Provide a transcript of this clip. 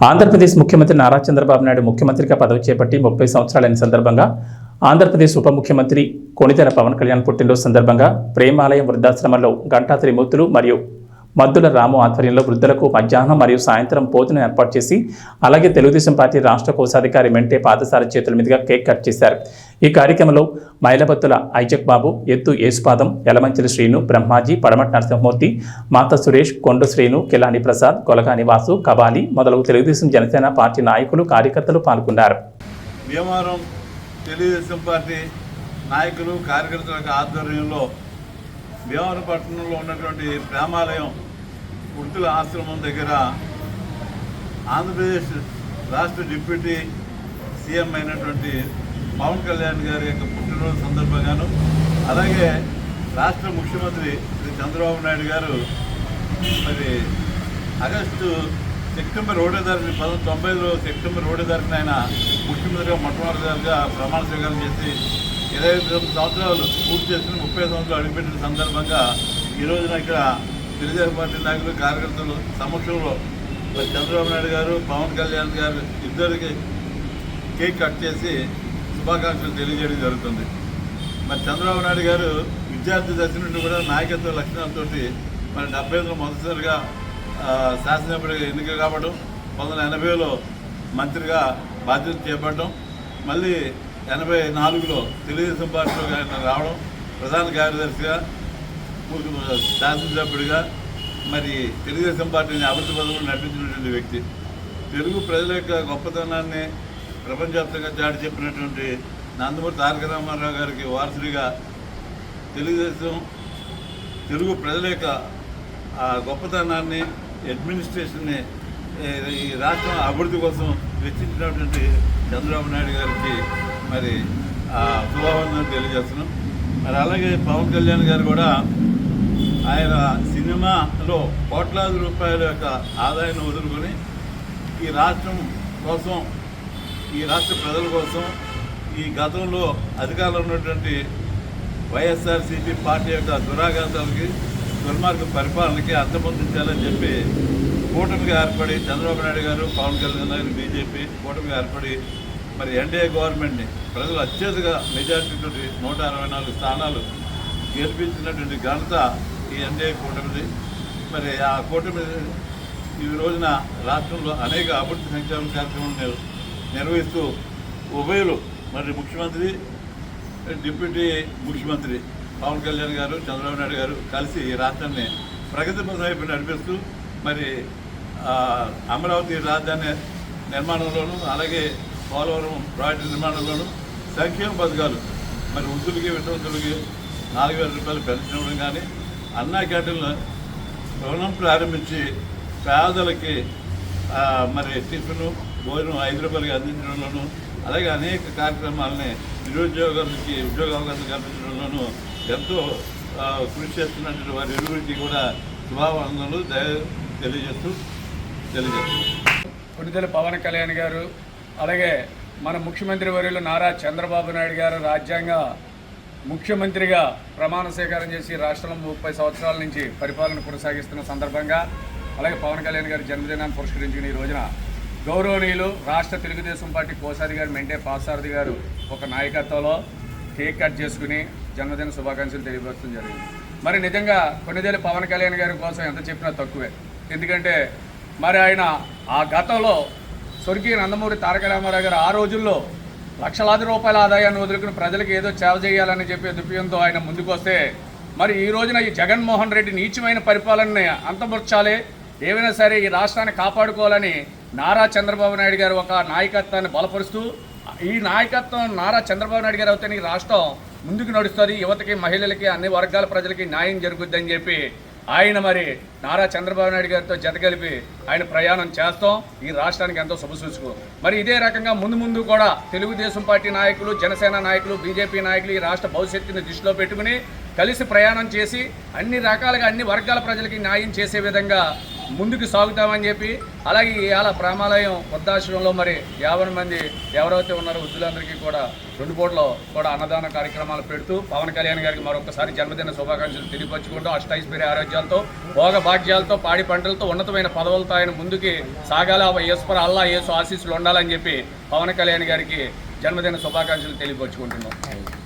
ఆంధ్రప్రదేశ్ ముఖ్యమంత్రి నారా చంద్రబాబు నాయుడు ముఖ్యమంత్రిగా పదవి చేపట్టి ముప్పై సంవత్సరాలైన సందర్భంగా ఆంధ్రప్రదేశ్ ఉప ముఖ్యమంత్రి కొణితెల పవన్ కళ్యాణ్ పుట్టినరోజు సందర్భంగా ప్రేమాలయం వృద్ధాశ్రమంలో గంటా త్రిమూర్తులు మరియు మద్దుల రాము ఆధ్వర్యంలో వృద్ధులకు మధ్యాహ్నం మరియు సాయంత్రం భోజనం ఏర్పాటు చేసి అలాగే తెలుగుదేశం పార్టీ రాష్ట్ర కోశాధికారి మెంటే పాదసార చేతుల మీదుగా కేక్ కట్ చేశారు. ఈ కార్యక్రమంలో మైలబత్తుల ఐజక్ బాబు ఎత్తు యేసుపాదం యలమంచిలి శ్రీను బ్రహ్మాజీ పడమటి నరసింహమూర్తి మాత సురేష్ కొండు శ్రీను కిలాని ప్రసాద్ కొలగాని వాసు కబాలి మొదలగు తెలుగుదేశం జనసేన పార్టీ నాయకులు కార్యకర్తలు పాల్గొన్నారు. భీమవరం తెలుగుదేశం పార్టీ నాయకులు కార్యకర్తల ఆధ్వర్యంలో భీమవరం పట్టణంలో ఉన్నటువంటి ప్రేమాలయం వృత్తుల ఆశ్రమం దగ్గర ఆంధ్రప్రదేశ్ రాష్ట్ర డిప్యూటీ సీఎం అయినటువంటి పవన్ కళ్యాణ్ గారి యొక్క పుట్టినరోజు సందర్భంగాను అలాగే రాష్ట్ర ముఖ్యమంత్రి శ్రీ చంద్రబాబు నాయుడు గారు మరి ఆగస్టు సెప్టెంబర్ ఒకటో తారీఖు పంతొమ్మిది తొంభైలో సెప్టెంబర్ ఒకటో తారీఖున ఆయన ముఖ్యమంత్రిగా మొట్టమొదటిసారిగా ప్రమాణ స్వీకారం చేసి ఇరవై తొమ్మిది సంవత్సరాలు పూర్తి చేసుకుని ముప్పై సంవత్సరాలు అడుగుపెట్టిన సందర్భంగా ఈ రోజున ఇక్కడ తెలుగుదేశం పార్టీ నాయకులు కార్యకర్తలు సమక్షంలో చంద్రబాబు నాయుడు గారు పవన్ కళ్యాణ్ గారు ఇద్దరికి కేక్ కట్ చేసి శుభాకాంక్షలు తెలియజేయడం జరుగుతుంది. మరి చంద్రబాబు నాయుడు గారు విద్యార్థి దశ నుండి కూడా నాయకత్వ లక్షణాలతో మరి డెబ్బై ఐదులో మొదటిసారిగా ఆ, శాసనసభ్యుడిగా ఎన్నిక కావడం పంతొమ్మిది వందల ఎనభైలో మంత్రిగా బాధ్యత చేపట్టడం మళ్ళీ ఎనభై నాలుగులో తెలుగుదేశం పార్టీలోకి ఆయన రావడం ప్రధాన కార్యదర్శిగా ఊరికి శాసనసభ్యుడిగా మరి తెలుగుదేశం పార్టీని అభివృద్ధి పదవులు నడిపించినటువంటి వ్యక్తి. తెలుగు ప్రజల యొక్క గొప్పతనాన్ని ప్రపంచవ్యాప్తంగా చాటి చెప్పినటువంటి నందమూరి తారక రామారావు గారికి వారసుడిగా తెలుగుదేశం తెలుగు ప్రజల యొక్క ఆ గొప్పతనాన్ని అడ్మినిస్ట్రేషన్ని ఈ రాష్ట్రం అభివృద్ధి కోసం వెచ్చించినటువంటి చంద్రబాబు నాయుడు గారికి మరి ఆ శుభావందనం తెలియజేస్తున్నాం. మరి అలాగే పవన్ కళ్యాణ్ గారు కూడా ఆయన సినిమాలో కోట్లాది రూపాయల యొక్క ఆదాయాన్ని వదులుకొని ఈ రాష్ట్రం కోసం ఈ రాష్ట్ర ప్రజల కోసం ఈ గతంలో అధికారంలో ఉన్నటువంటి వైఎస్ఆర్సీపీ పార్టీ యొక్క దురాఘాతాలకి దుర్మార్గ పరిపాలనకి అంతమొందించాలని చెప్పి కూటమిగా ఏర్పడి చంద్రబాబు నాయుడు గారు పవన్ కళ్యాణ్ గారు బీజేపీ కూటమిగా ఏర్పడి మరి ఎన్డీఏ గవర్నమెంట్ని ప్రజలు అత్యధిక మెజార్టీతో నూట అరవై నాలుగు స్థానాలు గెలిపించినటువంటి ఘనత ఈ ఎన్డీఏ కూటమిది. మరి ఆ కూటమి ఈ రోజున రాష్ట్రంలో అనేక అభివృద్ధి సంక్షేమ కార్యక్రమాలు నిర్వహిస్తూ ఉభయలు మరి ముఖ్యమంత్రి డిప్యూటీ ముఖ్యమంత్రి పవన్ కళ్యాణ్ గారు చంద్రబాబు నాయుడు గారు కలిసి ఈ రాష్ట్రాన్ని ప్రగతి వైపు నడిపిస్తూ మరి అమరావతి రాజధాని నిర్మాణంలోనూ అలాగే పోలవరం ప్రాజెక్టు నిర్మాణంలోనూ సంక్షేమ పథకాలు మరి వృద్ధులకి వితంతులకి నాలుగు వేల రూపాయలు పెంచడం కానీ అన్నా క్యాంటీన్లు రుణం ప్రారంభించి పేదలకి మరి టిఫిన్ భోజనం ఐదు రూపాయలకి అందించడంలోనూ అలాగే అనేక కార్యక్రమాలని నిరుద్యోగులకి ఉద్యోగ అవకాశం కల్పించడంలోనూ ఎంతో కృషి చేస్తున్నటువంటి వారి ఇరువురికి కూడా శుభావందనలు దయ తెలియజేస్తూ తెలియజేస్తూ. కొనిదెల పవన్ కళ్యాణ్ గారు అలాగే మన ముఖ్యమంత్రి వర్యులు నారా చంద్రబాబు నాయుడు గారు రాజ్యాంగ ముఖ్యమంత్రిగా ప్రమాణ స్వీకారం చేసి రాష్ట్రంలో ముప్పై సంవత్సరాల నుంచి పరిపాలన కొనసాగిస్తున్న సందర్భంగా అలాగే పవన్ కళ్యాణ్ గారి జన్మదినాన్ని పురస్కరించుకుని ఈ రోజున గౌరవనీయులు రాష్ట్ర తెలుగుదేశం పార్టీ కోశాధికారి మెంటే పాసారథి గారు ఒక నాయకత్వంలో కేక్ కట్ చేసుకుని జన్మదిన శుభాకాంక్షలు తెలియపరచడం జరిగింది. మరి నిజంగా కొన్నిదేళ్ళు పవన్ కళ్యాణ్ గారి కోసం ఎంత చెప్పినా తక్కువే. ఎందుకంటే మరి ఆయన ఆ గతంలో స్వర్గీయ నందమూరి తారక రామారావు గారు ఆ రోజుల్లో లక్షలాది రూపాయల ఆదాయాన్ని వదులుకుని ప్రజలకు ఏదో సేవ చేయాలని చెప్పే దుప్యంతో ఆయన ముందుకొస్తే మరి ఈ రోజున ఈ జగన్మోహన్ రెడ్డి నీచమైన పరిపాలనని అంతమర్చాలి ఏమైనా సరే ఈ రాష్ట్రాన్ని కాపాడుకోవాలని నారా చంద్రబాబు నాయుడు గారు ఒక నాయకత్వాన్ని బలపరుస్తూ ఈ నాయకత్వం నారా చంద్రబాబు నాయుడు గారు అవుతే ఈ రాష్ట్రం ముందుకు నడుస్తుంది. యువతకి మహిళలకి అన్ని వర్గాల ప్రజలకి న్యాయం జరుగుద్దని చెప్పి ఆయన మరి నారా చంద్రబాబు నాయుడు గారితో జతగలిపి ఆయన ప్రయాణం చేస్తాం. ఈ రాష్ట్రానికి ఎంతో శుభసూచకం మరి ఇదే రకంగా ముందు ముందు కూడా తెలుగుదేశం పార్టీ నాయకులు జనసేన నాయకులు బీజేపీ నాయకులు ఈ రాష్ట్ర భవిష్యత్తుని దృష్టిలో పెట్టుకుని కలిసి ప్రయాణం చేసి అన్ని రకాలుగా అన్ని వర్గాల ప్రజలకి న్యాయం చేసే విధంగా ముందుకు సాగుతామని చెప్పి అలాగే ఇవాళ ప్రామాలయం వృద్ధాశ్రమంలో మరి యాభై మంది ఎవరైతే ఉన్నారో వృద్ధులందరికీ కూడా రెండు పూటలో కూడా అన్నదాన కార్యక్రమాలు పెడుతూ పవన్ కళ్యాణ్ గారికి మరొకసారి జన్మదిన శుభాకాంక్షలు తెలియపరుచుకుంటూ అష్టైశ్వర్య ఆరోగ్యాలతో భోగ భాగ్యాలతో పాడి పంటలతో ఉన్నతమైన పదవులతో ఆయన ముందుకి సాగాల. ఈశ్వర అల్లా యేసు ఆశీస్సులు ఉండాలని చెప్పి పవన్ కళ్యాణ్ గారికి జన్మదిన శుభాకాంక్షలు తెలియపరుచుకుంటున్నాం.